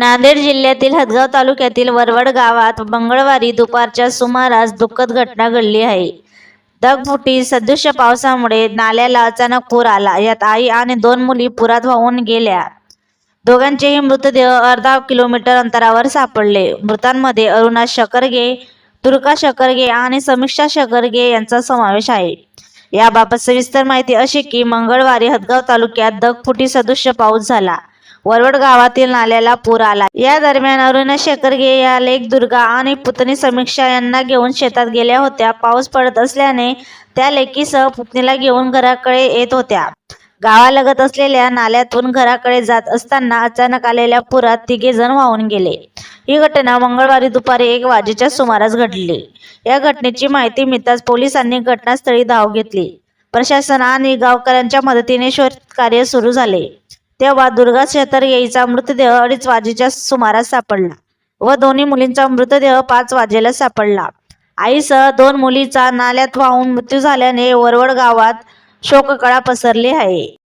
नांदेड जिल्ह्यातील हदगाव तालुक्यातील वरवड गावात मंगळवारी दुपारच्या सुमारास दुःखद घटना घडली आहे. दगफुटी सदृश्य पावसामुळे नाल्याला अचानक पूर आला. यात आई आणि दोन मुली पुरात वाहून गेल्या. दोघांचेही मृतदेह अर्धा किलोमीटर अंतरावर सापडले. मृतांमध्ये अरुणा शकरगे दुर्गा शकरगे आणि समीक्षा शकरगे यांचा समावेश आहे. याबाबत सविस्तर माहिती अशी की मंगळवारी हदगाव तालुक्यात दगफुटी सदृश्य पाऊस झाला. वरवड गावातील नाल्याला पूर आला. या दरम्यान अरुणा शेखरगे या लेख दुर्गा आणि पुतणी समीक्षा यांना घेऊन शेतात गेल्या होत्या. पाऊस पडत असल्याने त्या लेकीसह पुतणीला घेऊन घराकडे येत होत्या. गावालगत असलेल्या नाल्यातून घराकडे जात असताना अचानक आलेल्या पुरात तिघे जण वाहून गेले. ही घटना मंगळवारी दुपारी एक वाजेच्या सुमारास घडली. या घटनेची माहिती मिळताच पोलिसांनी घटनास्थळी धाव घेतली. प्रशासन आणि गावकऱ्यांच्या मदतीने शोध कार्य सुरू झाले. तेव्हा दुर्गा शेतरगेईचा मृतदेह अडीच वाजेच्या सुमारास सापडला व दोन्ही मुलींचा मृतदेह पाच वाजेला सापडला. आईसह दोन मुलीचा नाल्यात वाहून मृत्यू झाल्याने वरवड गावात शोककळा पसरली आहे.